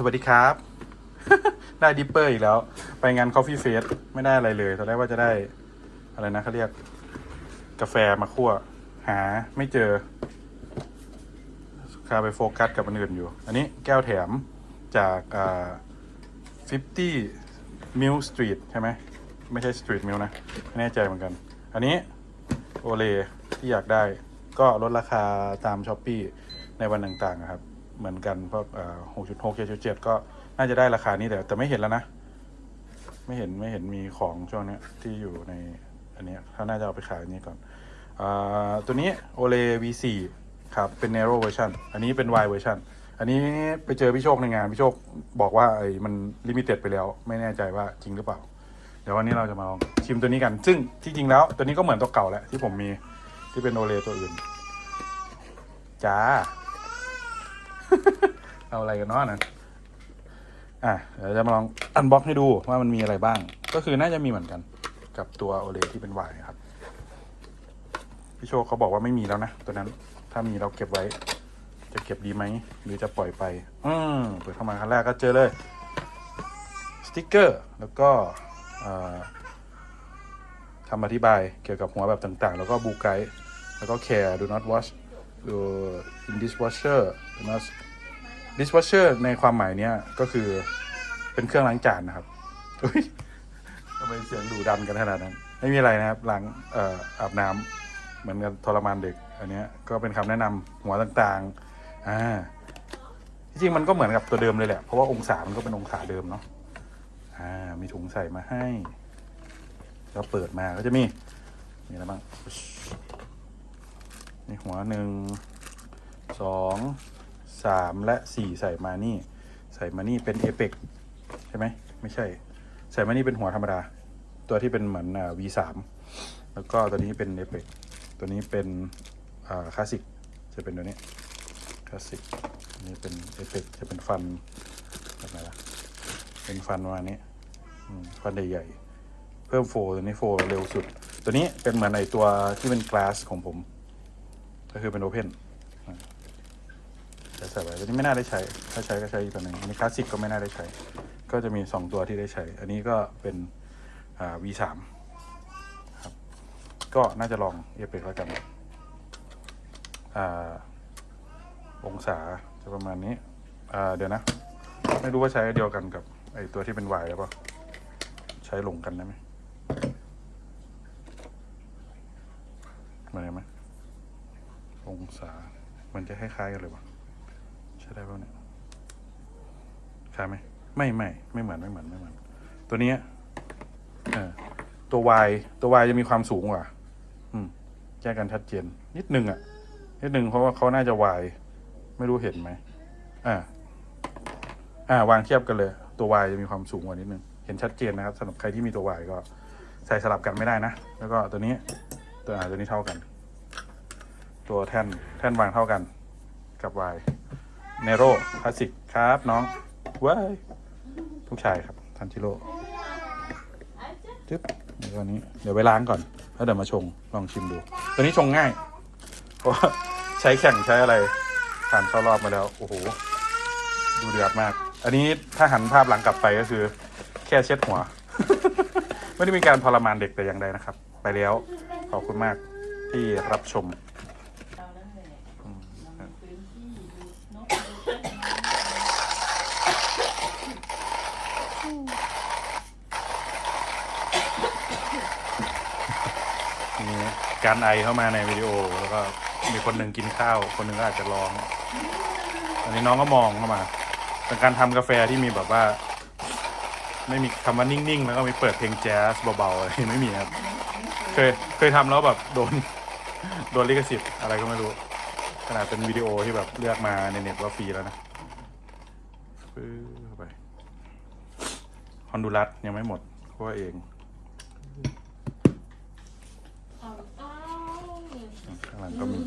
สวัสดีครับ ได้ดิปเปอร์อีกแล้ว ไปงาน Coffee Face ไม่ได้อะไรเลยตอนแรกว่าจะได้ อะไรนะเขาเรียก กาแฟมาคั่ว หาไม่เจอคาไปโฟกัสกับอันอื่นอยู่ อันนี้แก้วแถมจากอ่า50 Mill Street ใช่ไหม ไม่ใช่ Street Mill นะ ไม่แน่ใจเหมือนกัน อันนี้โอเลที่อยากได้ ก็ลดราคาตามช้อปปีในวันต่างๆครับ เหมือนกันพวกหกจุดหกเจ็ดจุดเจ็ดก็น่าจะได้ราคานี้แต่แต่ไม่เห็นแล้วนะ ไม่เห็นไม่เห็นมีของช่วงนี้ที่อยู่ในอันนี้เขาน่าจะเอาไปขายอันนี้ก่อนอตัวนี้ OLE V4 ครับเป็น Narrow Version อันนี้เป็น Wide Version อันนี้ไปเจอพี่โชคในงานพี่โชคบอกว่าไอ้มันลิมิเต็ดไปแล้ว ไม่แน่ใจว่าจริงหรือเปล่า เดี๋ยววันนี้เราจะมาลองชิมตัวนี้กัน ซึ่งที่จริงแล้วตัวนี้ก็เหมือนตัวเก่าแหละที่ผมมีที่เป็นโอเลตัวอื่น จ้า เอาอะไรกันเนาะนะอะเดี๋ยวจะมาลองอันบ็อกให้ดูว่ามันมีอะไรบ้าง ก็คือน่าจะมีเหมือนกัน กับตัวโอเลที่เป็นวายครับ พี่โชคเขาบอกว่าไม่มีแล้วนะ ตัวนั้น ถ้ามีเราเก็บไว้ จะเก็บดีไหม หรือจะปล่อยไป อืมเปิดเข้ามาครั้งแรกก็เจอเลย สติกเกอร์ แล้วก็อ่าคำอธิบายเกี่ยวกับหัวแบบต่างๆ แล้วก็บูไกด์แล้วก็ care do not wash ดู in dishwasher do not dishwasher ในความหมายเนี้ยก็คือเป็นเครื่องล้างจานนะครับอุ๊ยทำไมเสียงดูดันกันขนาดนั้น ไม่มีอะไรนะครับล้างเอ่ออาบน้ำเหมือนกับทรมานเด็ก อันเนี้ยก็เป็นคำแนะนำหัวต่างๆอ่าจริงมันก็เหมือนกับตัวเดิมเลยแหละ เพราะว่าองศามันก็เป็นองศาเดิมเนาะอ่ามีถุงใส่มาให้แล้วเปิดมาก็จะมีมีอะไรบ้างมีหัวหนึ่งสอง สามและสี่ใส่มานี่ ใส่มานี่เป็นเอเปกใช่ไหมไม่ใช่ ใส่มานี่เป็นหัวธรรมดา ตัวที่เป็นเหมือนอ่า V3 แล้วก็ตัวนี้เป็นเอเปกตัวนี้เป็นคลาสสิกจะเป็นตัวนี้คลาสสิกนี่เป็นเอเปกจะเป็นฟันแบบไหนล่ะเป็นฟันประมาณนี้ฟันใหญ่ๆเพิ่มโฟร์ตัวนี้โฟร์เร็วสุด ตัวนี้เป็นเหมือนในตัวที่เป็นกลาสของผม ก็คือเป็นโอเพน ส่ไว้ตัวนี้ไม่น่าได้ใช้ ถ้าใช้ก็ใช้อีกตัวหนึ่งอันนี้คลาสสิกก็ไม่น่าได้ใช้ ก็จะมีสองตัวที่ได้ใช้ อันนี้ก็เป็นอ่า V3 ครับ ก็น่าจะลองเอเปกแล้วกันอ่าองศาจะประมาณนี้อ่าเดี๋ยวนะ ไม่รู้ว่าใช้เดียวกันกับไอตัวที่เป็นวายหรือเปล่า ใช้หลงกันได้ไหมเหมือนไหมองศา มันจะคล้ายๆกันเลยวะ ช่ได้ป่ะเนี่ยคล้ายไหมไม่ไม่ไม่เหมือนไม่เหมือนไม่เหมือน ตัวเนี้ยเออตัววายตัววายจะมีความสูงกว่า อืมแยกกันชัดเจน นิดนึงอะนิดนึงเพราะว่าเขาน่าจะวายไม่รู้เห็นไหมอ่าอ่าวางเทียบกันเลย ตัว Y จะมีความสูงกว่านิดนึงเห็นชัดเจนนะครับสำหรับใครที่มีตัว Y ก็ใส่สลับกันไม่ได้นะ แล้วก็ตัวนี้ตัวอ่าตัวนี้เท่ากัน ตัวแท่นแท่นวางเท่ากันกับ Y เนโรคลาสสิกครับน้องว้ายทุกชายครับทันจิโร่จึ๊บเดี๋ยวตัวนี้ เดี๋ยวไปล้างก่อน แล้วเดี๋ยวมาชงลองชิมดู ตัวนี้ชงง่าย เพราะใช้แข่งใช้อะไรผ่านเข้ารอบมาแล้ว โอ้โห ดูเดือดมาก อันนี้ถ้าหันภาพหลังกลับไปก็คือ แค่เช็ดหัว ไม่ได้มีการทรมานเด็กแต่อย่างใดนะครับ ไปแล้ว ขอบคุณมากที่รับชม เรานั่นแหละ อืม เรามีพื้นที่ดูนกดูต้นไม้ มี การไอเข้ามาในวิดีโอ แล้วก็มีคนหนึ่งกินข้าว คนหนึ่งก็อาจจะร้อง อันนี้น้องก็มองเข้ามาเป็นการทำกาแฟที่มีแบบว่า ไม่มีคำว่านิ่งๆ แล้วก็มีเปิดเพลงแจ๊สเบาๆอะไรไม่มีครับเคยเคยทำแล้วแบบโดนโดนลิขสิทธิ์อะไรก็ไม่รู้ ขนาดเป็นวิดีโอที่แบบเลือกมาในเน็ตว่าฟรีแล้วนะฟื้อไปฮอนดูรัสยังไม่หมดเพราะว่าเอง เอาเอา ข้างก็มี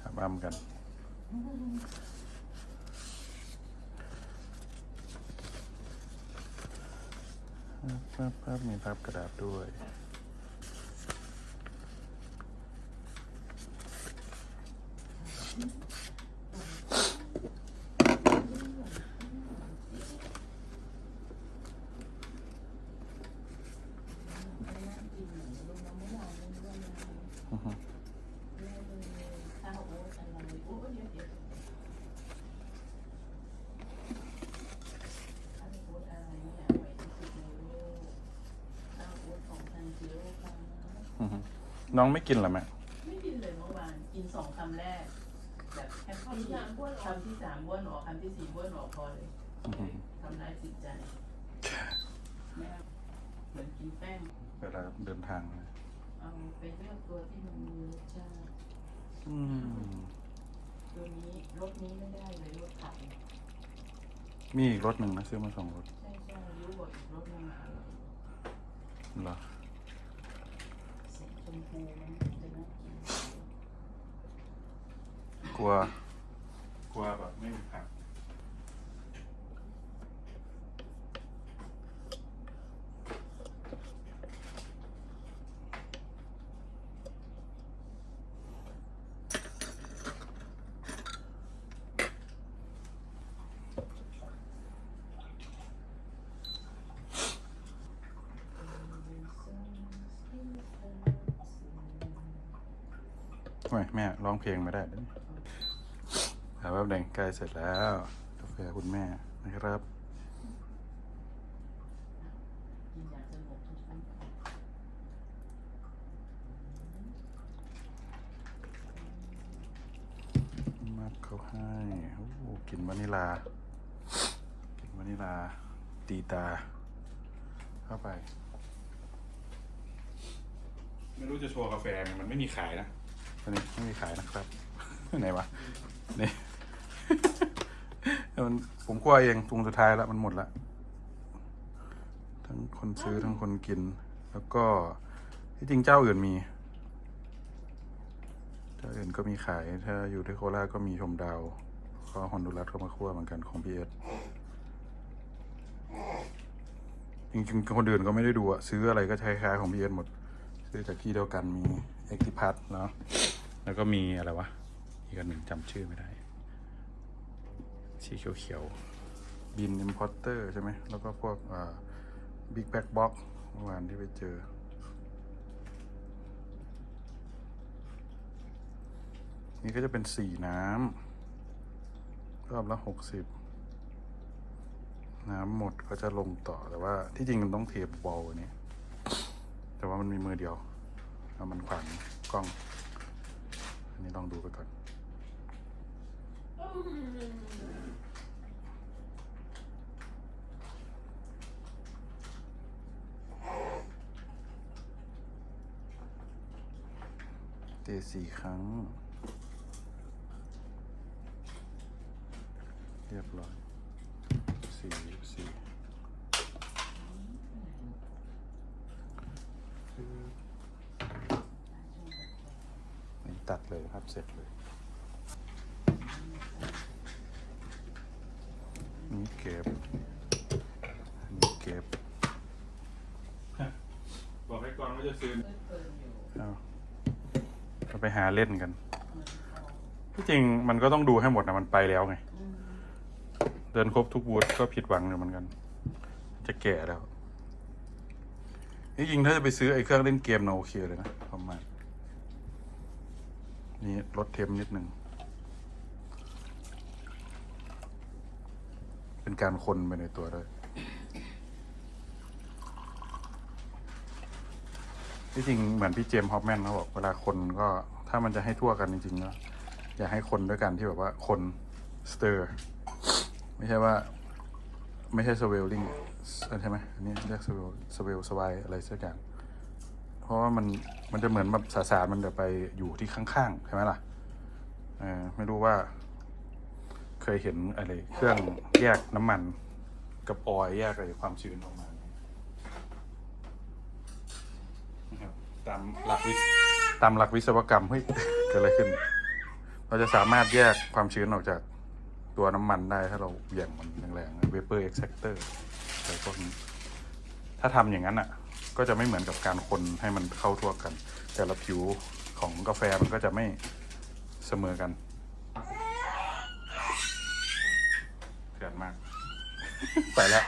หาบ้ามกัน ภาพภาพมีภาพกระดาษด้วย น้องไม่กินเหรอแม่ไม่กินเลยเมื่อวานกินสองคำแรกแบบแฮปปี้คำที่สามบ้วนออกคำที่สี่บ้วนออกพอเลยอื้อหือทำร้ายจิตใจแม่เหมือนกินแป้งเวลาเดินทางนะเอาไปเลือกตัวที่มันมีรสชาติอืมตัวนี้รสนี้ไม่ได้เลยรสไข่มีอีกรถหนึ่งนะซื้อมาสองรถใช่ใช่รู้หมดรสมันอร่อยเหรอ สีชมพูมันจะน่ากิน กลัว กลัวแบบไม่มีผัก ไมแม่ร้องเพลงไม่ได้เด้อแต่ว่าแดงใกล้เสร็จแล้วกาแฟคุณแม่นะครับกินอย่ากท่านมัดเขาให้โอ้กลินวานิลากลินวานิลา ตีตา เข้าไป ไม่รู้จะโชว์กาแฟมันไม่มีขายนะ ตอนนี้ไม่มีขายนะครับ ไหนวะนี่มันผมกลัวเองตรงสุดท้ายแล้วมันหมดละทั้งคนซื้อทั้งคนกิน แล้วก็ที่จริงเจ้าอื่นมีเจ้าอื่นก็มีขายถ้าอยู่ที่โคราชก็มีชมดาวก็ฮอนดูรัสก็มาคั่วเหมือนกันของพีเอสจริงๆคนอื่นก็ไม่ได้ดูอะซื้ออะไรก็ใช้คล้ายๆของพีเอสหมด ซื้อจากที่เดียวกันมี เอ็กติพัทเนาะแล้วก็มีอะไรวะ อีกอันหนึ่งจำชื่อไม่ได้ สีเขียวๆบินอิมพอร์เตอร์ใช่ไหม แล้วก็พวกบิ๊กแบ็กบ็อกเมื่อวานที่ไปเจอ นี่ก็จะเป็นสีน้ำรอบละหกสิบน้ำหมดก็จะลงต่อแต่ว่าที่จริงมันต้องเทปบอลนี้ แต่ว่ามันมีมือเดียว แล้วมันขวางกล้อง อันนี้ลองดูไปก่อน เตะสี่ครั้ง เรียบร้อยสี่สี่นี่ ตัดเลยครับเสร็จเลยนี่เก็บอันนี้เก็บบอกให้ก่อนว่าจะซื้อเพิ่มเติมอยู่เอาเราไปหาเล่นกันเหมือนทองที่จริงมันก็ต้องดูให้หมดนะมันไปแล้วไงอืมเดินครบทุกบูธก็ผิดหวังอยู่เหมือนกัน จะแก่แล้วที่จริงถ้าจะไปซื้อไอ้เครื่องเล่นเกมนะโอเคเลยนะประมาณ นี่ลดเทมนิดหนึ่ง เป็นการคนไปในตัวด้วยที่จริงเหมือนพี่เจมส์ฮอปแมนเขาบอกเวลาคนก็ถ้ามันจะให้ทั่วกันจริงๆก็อย่าให้คนด้วยกันที่แบบว่าคนสเตอร์ไม่ใช่ว่า ไม่ใช่สเวลลิงใช่ไหมอันนี้เรียกสเวลสเวลสวายอะไรสักอย่าง เพราะว่ามันมันจะเหมือนแบบสสามันจะไปอยู่ที่ข้างๆใช่ไหมล่ะเออไม่รู้ว่า เคยเห็นอะไรเครื่องแยกน้ำมันกับออยแยกอะไรความชื้นออกมาครับตามหลักวิตามหลักวิศวกรรมเฮ้ยเกิดอะไรขึ้น เราจะสามารถแยกความชื้นออกจากตัวน้ำมันได้ถ้าเราเหวี่ยงมันแรงๆ vapor extractor อะไรพวกนี้ถ้าทำอย่างนั้นอะ ก็จะไม่เหมือนกับการคนให้มันเข้าทั่วกัน แต่ละผิวของกาแฟมันก็จะไม่เสมอกันเถื่อนมาก ไปแล้ว